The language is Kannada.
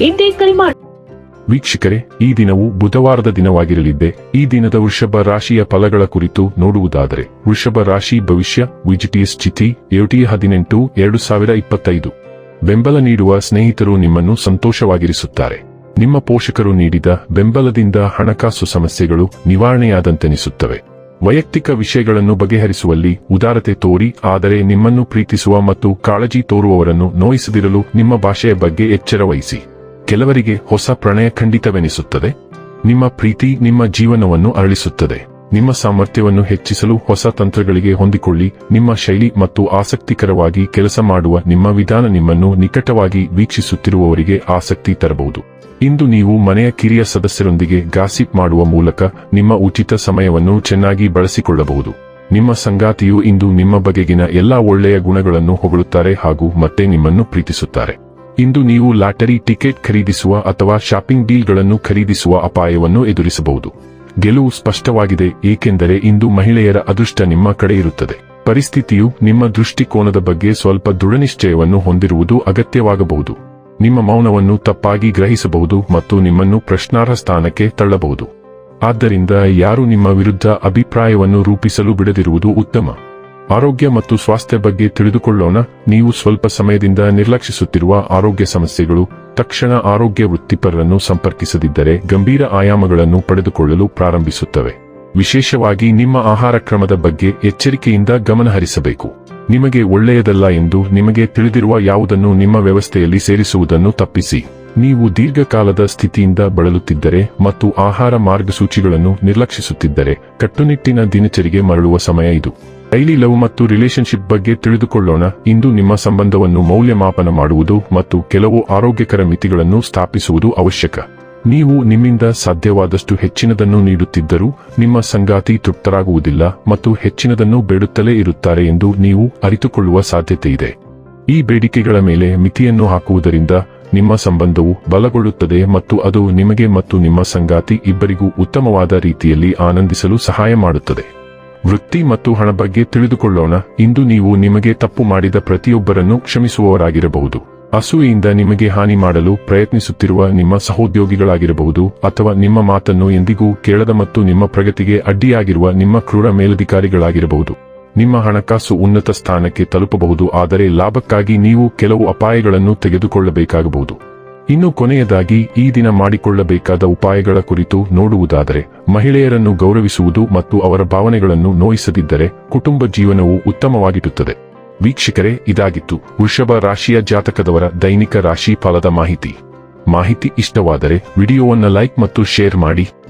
ಹಿಂದೆ ಕರೆ ಮಾಡಿ ವೀಕ್ಷಕರೇ, ಈ ದಿನವು ಬುಧವಾರದ ದಿನವಾಗಿರಲಿದ್ದೆ, ಈ ದಿನದ ವೃಷಭ ರಾಶಿಯ ಫಲಗಳ ಕುರಿತು ನೋಡುವುದಾದರೆ, ವೃಷಭ ರಾಶಿ ಭವಿಷ್ಯ ವಿಜಿಟಿಎಸ್ ಚಿತಿ ಏಟಿ ಹದಿನೆಂಟು, ಎರಡು ಸಾವಿರ ಇಪ್ಪತ್ತೈದು. ಬೆಂಬಲ ನೀಡುವ ಸ್ನೇಹಿತರು ನಿಮ್ಮನ್ನು ಸಂತೋಷವಾಗಿರಿಸುತ್ತಾರೆ. ನಿಮ್ಮ ಪೋಷಕರು ನೀಡಿದ ಬೆಂಬಲದಿಂದ ಹಣಕಾಸು ಸಮಸ್ಯೆಗಳು ನಿವಾರಣೆಯಾದಂತೆನಿಸುತ್ತವೆ. ವೈಯಕ್ತಿಕ ವಿಷಯಗಳನ್ನು ಬಗೆಹರಿಸುವಲ್ಲಿ ಉದಾರತೆ ತೋರಿ, ಆದರೆ ನಿಮ್ಮನ್ನು ಪ್ರೀತಿಸುವ ಮತ್ತು ಕಾಳಜಿ ತೋರುವವರನ್ನು ನೋಯಿಸದಿರಲು ನಿಮ್ಮ ಭಾಷೆಯ ಬಗ್ಗೆ ಎಚ್ಚರ ವಹಿಸಿ ಕೆಲವರಿಗೆ ಹೊಸ ಪ್ರಣಯ ಖಂಡಿತವೆನಿಸುತ್ತದೆ. ನಿಮ್ಮ ಪ್ರೀತಿ ನಿಮ್ಮ ಜೀವನವನ್ನು ಅರಳಿಸುತ್ತದೆ. ನಿಮ್ಮ ಸಾಮರ್ಥ್ಯವನ್ನು ಹೆಚ್ಚಿಸಲು ಹೊಸ ತಂತ್ರಗಳಿಗೆ ಹೊಂದಿಕೊಳ್ಳಿ. ನಿಮ್ಮ ಶೈಲಿ ಮತ್ತು ಆಸಕ್ತಿಕರವಾಗಿ ಕೆಲಸ ಮಾಡುವ ನಿಮ್ಮ ವಿಧಾನ ನಿಮ್ಮನ್ನು ನಿಕಟವಾಗಿ ವೀಕ್ಷಿಸುತ್ತಿರುವವರಿಗೆ ಆಸಕ್ತಿ ತರಬಹುದು. ಇಂದು ನೀವು ಮನೆಯ ಕಿರಿಯ ಸದಸ್ಯರೊಂದಿಗೆ ಗಾಸಿಪ್ ಮಾಡುವ ಮೂಲಕ ನಿಮ್ಮ ಉಚಿತ ಸಮಯವನ್ನು ಚೆನ್ನಾಗಿ ಬಳಸಿಕೊಳ್ಳಬಹುದು. ನಿಮ್ಮ ಸಂಗಾತಿಯು ಇಂದು ನಿಮ್ಮ ಬಗೆಗಿನ ಎಲ್ಲಾ ಒಳ್ಳೆಯ ಗುಣಗಳನ್ನು ಹೊಗಳುತ್ತಾರೆ ಹಾಗೂ ಮತ್ತೆ ನಿಮ್ಮನ್ನು ಪ್ರೀತಿಸುತ್ತಾರೆ. ಇಂದು ನೀವು ಲಾಟರಿ ಟಿಕೆಟ್ ಖರೀದಿಸುವ ಅಥವಾ ಶಾಪಿಂಗ್ ಡೀಲ್ಗಳನ್ನು ಖರೀದಿಸುವ ಅಪಾಯವನ್ನು ಎದುರಿಸಬಹುದು. ಗೆಲುವು ಸ್ಪಷ್ಟವಾಗಿದೆ, ಏಕೆಂದರೆ ಇಂದು ಮಹಿಳೆಯರ ಅದೃಷ್ಟ ನಿಮ್ಮ ಕಡೆ ಇರುತ್ತದೆ. ಪರಿಸ್ಥಿತಿಯು ನಿಮ್ಮ ದೃಷ್ಟಿಕೋನದ ಬಗ್ಗೆ ಸ್ವಲ್ಪ ದೃಢನಿಶ್ಚಯವನ್ನು ಹೊಂದಿರುವುದು ಅಗತ್ಯವಾಗಬಹುದು. ನಿಮ್ಮ ಮೌನವನ್ನು ತಪ್ಪಾಗಿ ಗ್ರಹಿಸಬಹುದು ಮತ್ತು ನಿಮ್ಮನ್ನು ಪ್ರಶ್ನಾರ್ಹ ಸ್ಥಾನಕ್ಕೆ ತಳ್ಳಬಹುದು. ಆದ್ದರಿಂದ ಯಾರು ನಿಮ್ಮ ವಿರುದ್ಧ ಅಭಿಪ್ರಾಯವನ್ನು ರೂಪಿಸಲು ಬಿಡದಿರುವುದು ಉತ್ತಮ. ಆರೋಗ್ಯ ಮತ್ತು ಸ್ವಾಸ್ಥ್ಯ ಬಗ್ಗೆ ತಿಳಿದುಕೊಳ್ಳೋಣ. ನೀವು ಸ್ವಲ್ಪ ಸಮಯದಿಂದ ನಿರ್ಲಕ್ಷಿಸುತ್ತಿರುವ ಆರೋಗ್ಯ ಸಮಸ್ಯೆಗಳು, ತಕ್ಷಣ ಆರೋಗ್ಯ ವೃತ್ತಿಪರರನ್ನು ಸಂಪರ್ಕಿಸದಿದ್ದರೆ ಗಂಭೀರ ಆಯಾಮಗಳನ್ನು ಪಡೆದುಕೊಳ್ಳಲು ಪ್ರಾರಂಭಿಸುತ್ತವೆ. ವಿಶೇಷವಾಗಿ ನಿಮ್ಮ ಆಹಾರ ಕ್ರಮದ ಬಗ್ಗೆ ಎಚ್ಚರಿಕೆಯಿಂದ ಗಮನಹರಿಸಬೇಕು ನಿಮಗೆ ಒಳ್ಳೆಯದಲ್ಲ ಎಂದು ನಿಮಗೆ ತಿಳಿದಿರುವ ಯಾವುದನ್ನು ನಿಮ್ಮ ವ್ಯವಸ್ಥೆಯಲ್ಲಿ ಸೇರಿಸುವುದನ್ನು ತಪ್ಪಿಸಿ. ನೀವು ದೀರ್ಘಕಾಲದ ಸ್ಥಿತಿಯಿಂದ ಬಳಲುತ್ತಿದ್ದರೆ ಮತ್ತು ಆಹಾರ ಮಾರ್ಗಸೂಚಿಗಳನ್ನು ನಿರ್ಲಕ್ಷಿಸುತ್ತಿದ್ದರೆ ಕಟ್ಟುನಿಟ್ಟಿನ ದಿನಚರಿಗೆ ಮರಳುವ ಸಮಯ ಇದು. ಡೈಲಿ ಲವ್ ಮತ್ತು ರಿಲೇಶನ್ಶಿಪ್ ಬಗ್ಗೆ ತಿಳಿದುಕೊಳ್ಳೋಣ. ಇಂದು ನಿಮ್ಮ ಸಂಬಂಧವನ್ನು ಮೌಲ್ಯಮಾಪನ ಮಾಡುವುದು ಮತ್ತು ಕೆಲವು ಆರೋಗ್ಯಕರ ಮಿತಿಗಳನ್ನು ಸ್ಥಾಪಿಸುವುದು ಅವಶ್ಯಕ. ನೀವು ನಿಮ್ಮಿಂದ ಸಾಧ್ಯವಾದಷ್ಟು ಹೆಚ್ಚಿನದನ್ನು ನೀಡುತ್ತಿದ್ದರೂ ನಿಮ್ಮ ಸಂಗಾತಿ ತೃಪ್ತರಾಗುವುದಿಲ್ಲ ಮತ್ತು ಹೆಚ್ಚಿನದನ್ನು ಬೇಡುತ್ತಲೇ ಇರುತ್ತಾರೆ ಎಂದು ನೀವು ಅರಿತುಕೊಳ್ಳುವ ಸಾಧ್ಯತೆಯಿದೆ. ಈ ಬೇಡಿಕೆಗಳ ಮೇಲೆ ಮಿತಿಯನ್ನು ಹಾಕುವುದರಿಂದ ನಿಮ್ಮ ಸಂಬಂಧವು ಬಲಗೊಳ್ಳುತ್ತದೆ ಮತ್ತು ಅದು ನಿಮಗೆ ಮತ್ತು ನಿಮ್ಮ ಸಂಗಾತಿ ಇಬ್ಬರಿಗೂ ಉತ್ತಮವಾದ ರೀತಿಯಲ್ಲಿ ಆನಂದಿಸಲು ಸಹಾಯ ಮಾಡುತ್ತದೆ. ವೃತ್ತಿ ಮತ್ತು ಹಣ ಬಗ್ಗೆ ತಿಳಿದುಕೊಳ್ಳೋಣ. ಇಂದು ನೀವು ನಿಮಗೆ ತಪ್ಪು ಮಾಡಿದ ಪ್ರತಿಯೊಬ್ಬರನ್ನು ಕ್ಷಮಿಸುವವರಾಗಿರಬಹುದು. ಅಸೂಯೆಯಿಂದ ನಿಮಗೆ ಹಾನಿ ಮಾಡಲು ಪ್ರಯತ್ನಿಸುತ್ತಿರುವ ನಿಮ್ಮ ಸಹೋದ್ಯೋಗಿಗಳಾಗಿರಬಹುದು ಅಥವಾ ನಿಮ್ಮ ಮಾತನ್ನು ಎಂದಿಗೂ ಕೇಳದ ಮತ್ತು ನಿಮ್ಮ ಪ್ರಗತಿಗೆ ಅಡ್ಡಿಯಾಗಿರುವ ನಿಮ್ಮ ಕ್ರೂರ ಮೇಲಧಿಕಾರಿಗಳಾಗಿರಬಹುದು. ನಿಮ್ಮ ಹಣಕಾಸು ಉನ್ನತ ಸ್ಥಾನಕ್ಕೆ ತಲುಪಬಹುದು, ಆದರೆ ಲಾಭಕ್ಕಾಗಿ ನೀವು ಕೆಲವು ಅಪಾಯಗಳನ್ನು ತೆಗೆದುಕೊಳ್ಳಬೇಕಾಗಬಹುದು. ಇನ್ನು ಕೊನೆಯದಾಗಿ, ಈ ದಿನ ಮಾಡಿಕೊಳ್ಳಬೇಕಾದ ಉಪಾಯಗಳ ಕುರಿತು ನೋಡುವುದಾದರೆ, ಮಹಿಳೆಯರನ್ನು ಗೌರವಿಸುವುದು ಮತ್ತು ಅವರ ಭಾವನೆಗಳನ್ನು ನೋಯಿಸದಿದ್ದರೆ ಕುಟುಂಬ ಜೀವನವು ಉತ್ತಮವಾಗಿರುತ್ತದೆ. ವೀಕ್ಷಕರೇ, ಇದಾಗಿತ್ತು ವೃಷಭ ರಾಶಿಯ ಜಾತಕದವರ ದೈನಿಕ ರಾಶಿ ಫಲದ ಮಾಹಿತಿ. ಮಾಹಿತಿ ಇಷ್ಟವಾದರೆ, ವಿಡಿಯೋವನ್ನು ಲೈಕ್ ಮತ್ತು ಶೇರ್ ಮಾಡಿ.